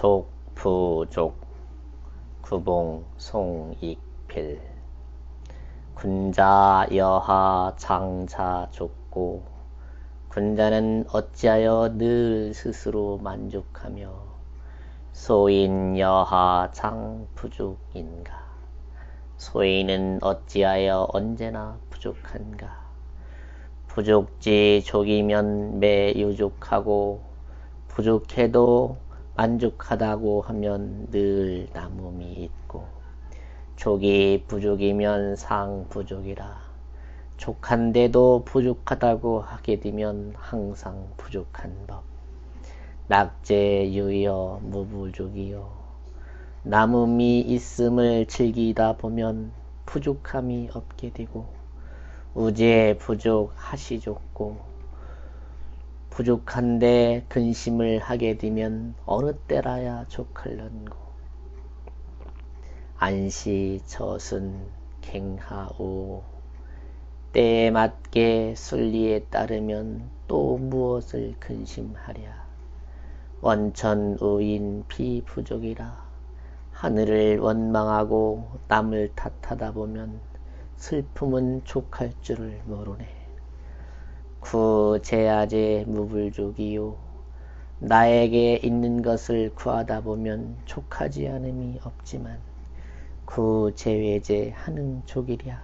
족 부족 구봉 송 익 필. 군자 여하 장차 족고 군자는 어찌하여 늘 스스로 만족하며 소인 여하 장 부족인가? 소인은 어찌하여 언제나 부족한가? 부족지 족이면 매 유족하고 부족해도 만족하다고 하면 늘 남음이 있고 족이 부족이면 상 부족이라. 족한데도 부족하다고 하게 되면 항상 부족한 법. 낙제 유여 무부족이요. 남음이 있음을 즐기다 보면 부족함이 없게 되고 우제 부족 하시 족고 부족한데 근심을 하게 되면 어느 때라야 족할런고? 안시 저순 갱하오. 때에 맞게 순리에 따르면 또 무엇을 근심하랴? 원천 우인 비부족이라. 하늘을 원망하고 남을 탓하다 보면 슬픔은 족할 줄을 모르네. 구제아제 무불족이요. 나에게 있는 것을 구하다 보면 족하지 않음이 없지만 구제외제 하는 족이랴.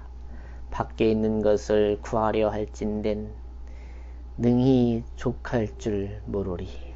밖에 있는 것을 구하려 할진된 능히 족할 줄 모르리.